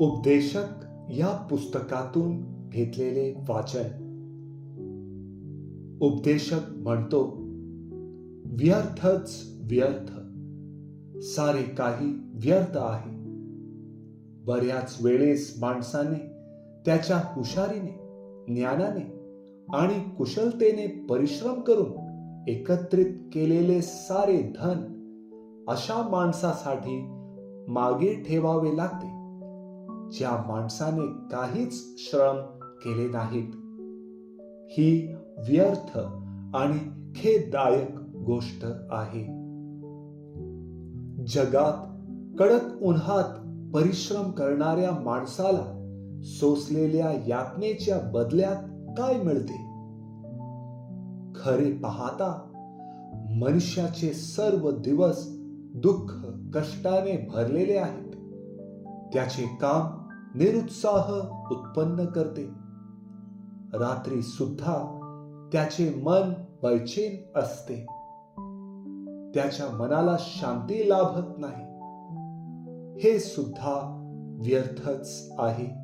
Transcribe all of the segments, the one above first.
उपदेशक या पुस्तकातून घेतलेले वाचन. उपदेशक म्हणतो व्यर्थच व्यर्थ. सारे काही व्यर्थ आहे. बऱ्याच वेळेस माणसाने त्याच्या हुशारीने ज्ञानाने आणि कुशलतेने परिश्रम करून एकत्रित केलेले सारे धन अशा माणसासाठी मागे ठेवावे लागते ज्या माणसाने काहीच श्रम केले नाहीत. ही व्यर्थ आणि खेददायक गोष्ट आहे. जगात कडक उन्हात परिश्रम करणाऱ्या माणसाला सोसलेल्या यातनेच्या बदल्यात काय मिळते? खरे पाहता मनुष्याचे सर्व दिवस दुःख कष्टाने भरलेले आहेत. त्याचे काम निरुत्साह उत्पन्न करते. रात्री सुद्धा त्याचे मन बैचेन असते. त्याच्या मनाला शांती लाभत नाही. हे सुद्धा व्यर्थच आहे.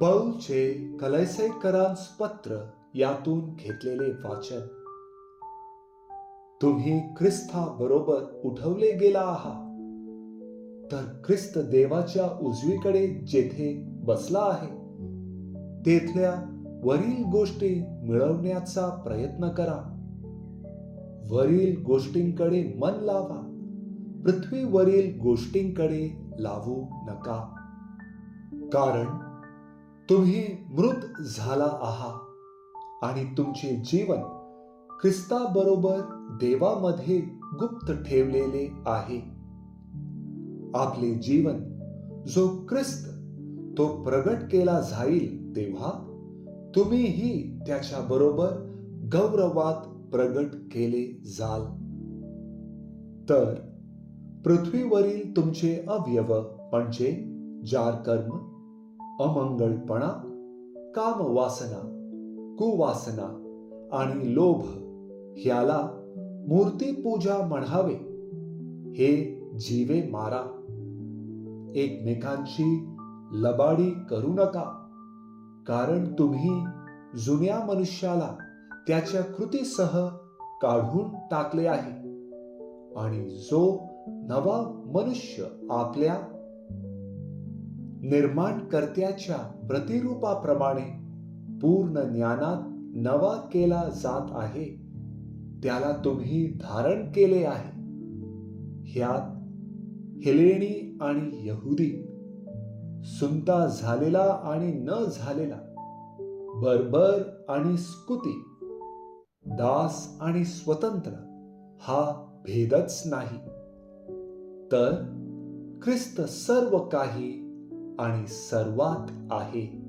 पौलचे कलैसेकरांस पत्र यातून घेतलेले वाचन. तुम्ही ख्रिस्ता बरोबर उठवले गेला आहात. तर ख्रिस्त देवाच्या उजवीकडे जेथे बसला आहे तेथल्या वरील गोष्टी मिळवण्याचा प्रयत्न करा. वरील गोष्टींकडे मन लावा. पृथ्वीवरील गोष्टींकडे लावू नका. कारण तुम्ही मृत झाला आहात. आणि तुमचे जीवन ख्रिस्ताबरोबर देवामध्ये गुप्त ठेवलेले आहे. आपले जीवन जो ख्रिस्त तो प्रगट केला जाईल तेव्हा तुम्हीही त्याच्या बरोबर गौरवात प्रगट केले जाल. तर पृथ्वीवरील तुमचे अवयव म्हणजे जार कर्म अमंगळपणा कामवासना कुवासना आणि लोभ ह्याला मूर्तीपूजा म्हणावे. हे जीवे मारा. एकमेकांची लबाडी करू नका. कारण तुम्ही जुन्या मनुष्याला त्याच्या कृतीसह काढून टाकले आहे. आणि जो नवा मनुष्य आपल्या निर्माणकर्त्याच्या प्रतिरूपाप्रमाणे पूर्ण ज्ञानात नवा केला जात आहे. त्याला तुम्ही धारण केले आहे. ह्यात हेलेणी आणि यहुदी सुंता झालेला आणि न झालेला बर्बर आणि स्कुती दास आणि स्वतंत्र हा भेदच नाही. तर ख्रिस्त सर्व काही आणि सर्वात आहे.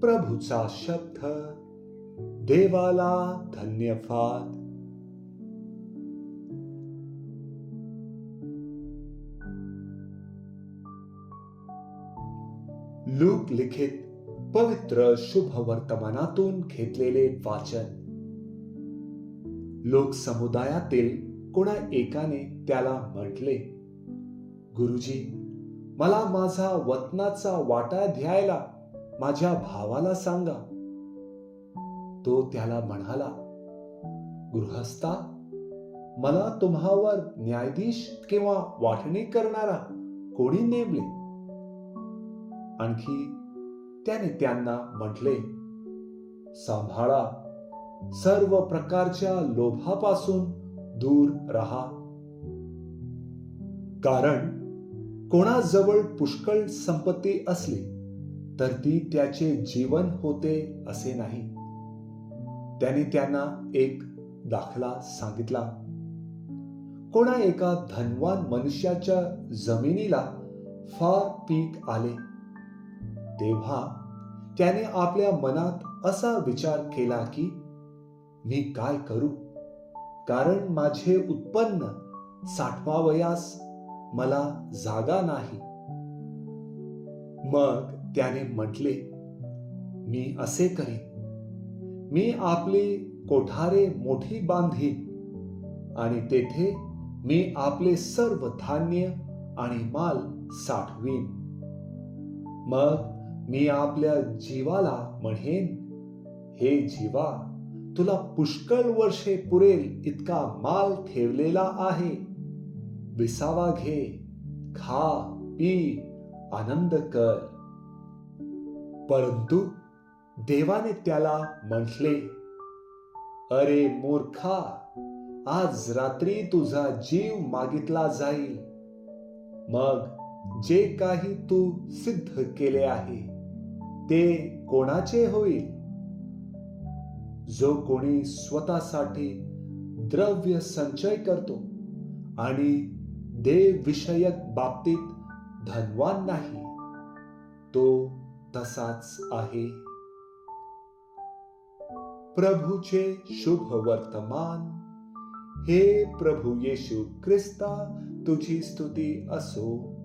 प्रभूचा शब्द देवाला धन्यवाद. लूक लिखित पवित्र शुभ वर्तमानातून घेतलेले वाचन. लोक समुदायातील कोणा एकाने त्याला म्हटले गुरुजी मला माझा वतनाचा वाटा द्यायला माझ्या भावाला सांगा. तो त्याला म्हणाला गृहस्था मला तुम्हावर न्यायाधीश किंवा वाटणी करणारा कोणी नेमले? आणखी त्याने त्यांना म्हटले सांभाळा सर्व प्रकारच्या लोभापासून दूर राहा. कारण कोणाजवळ पुष्कळ संपत्ती असली तर ती त्याचे जीवन होते असे नाही. त्याने त्यांना एक दाखला सांगितला. कोणा एका धनवान मनुष्याच्या जमिनीला फार पीक आले. तेव्हा त्याने आपल्या मनात असा विचार केला की मी काय करू? कारण माझे उत्पन्न साठवावयास मला जागा नाही. मग त्याने म्हटले मी असे करीन. मी आपली कोठारे मोठी बांधीन आणि तेथे मी आपले सर्व धान्य आणि माल साठवीन. मग मी आपल्या जीवाला म्हणेन हे जीवा तुला पुष्कळ वर्षे पुरेल इतका माल ठेवलेला आहे. विसावा घे खा पी आनंद कर. परंतु देवाने त्याला म्हटले अरे मूर्खा आज रात्री तुझा जीव मागितला जाईल. मग जे काही तू सिद्ध केले आहे ते कोणाचे होईल? जो कोणी स्वतःसाठी द्रव्य संचय करतो आणि देवविषयक बाबतीत धनवान नाही तो तसाच आहे. प्रभूचे शुभ वर्तमान हे प्रभू येशू ख्रिस्ता तुझी स्तुती असो.